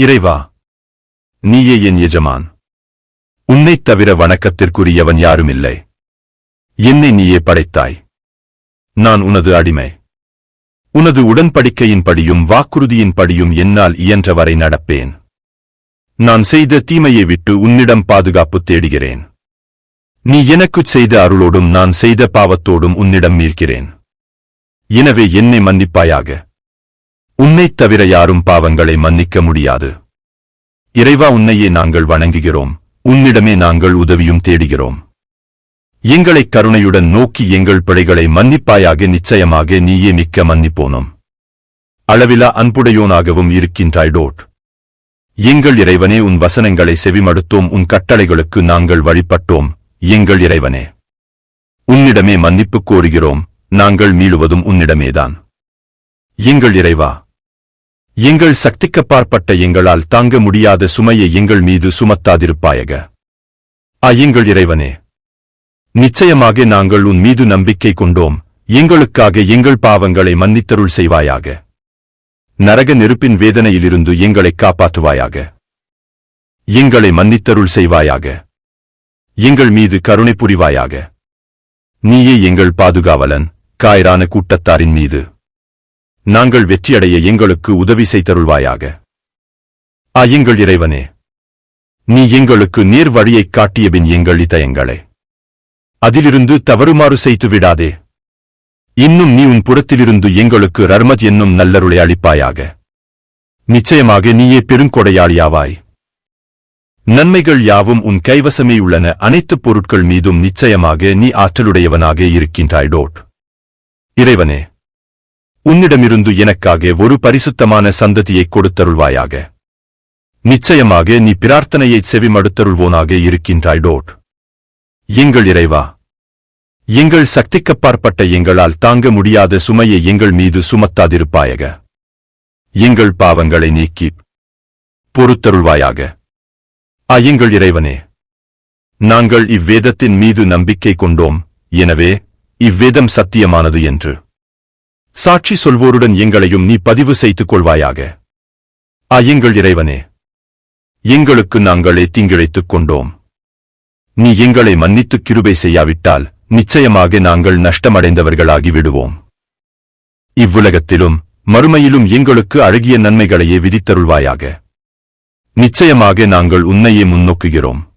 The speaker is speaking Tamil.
இறைவா நீயே என் எஜமான். உன்னைத் தவிர வணக்கத்திற்குரியவன் யாருமில்லை. என்னை நீயே படைத்தாய். நான் உனது அடிமை. உனது உடன்படிக்கையின்படியும் வாக்குறுதியின்படியும் என்னால் இயன்றவரை நடப்பேன். நான் செய்த தீமையை விட்டு உன்னிடம் பாதுகாப்பு தேடுகிறேன். நீ எனக்குச் செய்த அருளோடும் நான் செய்த பாவத்தோடும் உன்னிடம் மீட்கிறேன். எனவே என்னை மன்னிப்பாயாக. உன்னைத் தவிர யாரும் பாவங்களை மன்னிக்க முடியாது. இறைவா உன்னையே நாங்கள் வணங்குகிறோம். உன்னிடமே நாங்கள் உதவியும் தேடுகிறோம். எங்களை கருணையுடன் நோக்கி எங்கள் பிழைகளை மன்னிப்பாயாக நிச்சயமாக நீயே மிக்க மன்னிப்போனோம். அளவிலா அன்புடையோனாகவும் இருக்கின்றாய் டோட். எங்கள் இறைவனே உன் வசனங்களை செவிமடுத்தோம். உன் கட்டளைகளுக்கு நாங்கள் வழிபட்டோம். எங்கள் இறைவனே உன்னிடமே மன்னிப்பு கோருகிறோம். நாங்கள் மீளுவதும் உன்னிடமேதான். எங்கள் இறைவா எங்கள் சக்திக்கப்பாற்பட்ட எங்களால் தாங்க முடியாத சுமையை எங்கள் மீது சுமத்தாதிருப்பாயக. ஆ எங்கள் இறைவனே நிச்சயமாக நாங்கள் உன் மீது நம்பிக்கை கொண்டோம். எங்களுக்காக எங்கள் பாவங்களை மன்னித்தருள் செய்வாயாக. நரக நெருப்பின் வேதனையிலிருந்து எங்களை காப்பாற்றுவாயாக. எங்களை மன்னித்தருள் செய்வாயாக. எங்கள் மீது கருணை புரிவாயாக. நீயே எங்கள் பாதுகாவலன் காயரான கூட்டத்தாரின் மீது. நாங்கள் வெற்றியடைய எங்களுக்கு உதவி செய்தருள்வாயாக. ஆ எங்கள் இறைவனே நீ எங்களுக்கு நேர் வழியைக் காட்டியபின் எங்கள் இதயங்களே. அதிலிருந்து தவறுமாறு செய்து விடாதே. இன்னும் நீ உன் புறத்திலிருந்து எங்களுக்கு ரர்மத் என்னும் நல்லருளை அளிப்பாயாக. நிச்சயமாக நீயே பெருங்கொடையாளியாவாய். நன்மைகள் யாவும் உன் கைவசமே உள்ளன. அனைத்து பொருட்கள் மீதும் நிச்சயமாக நீ ஆற்றலுடையவனாக இருக்கின்றாய் டோட். இறைவனே உன்னிடமிருந்து எனக்காக ஒரு பரிசுத்தமான சந்ததியைக் கொடுத்தருள்வாயாக. நிச்சயமாக நீ பிரார்த்தனையைச் செவிமடுத்தருள்வோனாக இருக்கின்றாய் டோட். எங்கள் இறைவா எங்கள் சக்திக்கப்பாற்பட்ட எங்களால் தாங்க முடியாத சுமையை எங்கள் மீது சுமத்தாதிருப்பாயக. எங்கள் பாவங்களை நீக்கி பொறுத்தருள்வாயாக. ஆ எங்கள் இறைவனே நாங்கள் இவ்வேதத்தின் மீது நம்பிக்கை கொண்டோம். எனவே இவ்வேதம் சத்தியமானது என்று சாட்சி சொல்வோருடன் எங்களையும் நீ பதிவு செய்துக் கொள்வாயாக ஆ எங்கள் இறைவனே எங்களுக்கு நாங்களே தீங்கிழைத்துக் கொண்டோம். நீ எங்களை மன்னித்துக் கிருபை செய்யாவிட்டால் நிச்சயமாக நாங்கள் நஷ்டமடைந்தவர்களாகி விடுவோம். இவ்வுலகத்திலும் மறுமையிலும் எங்களுக்கு அழகிய நன்மைகளையே விதித்தருள்வாயாக. நிச்சயமாக நாங்கள் உன்னையே முன்னோக்குகிறோம்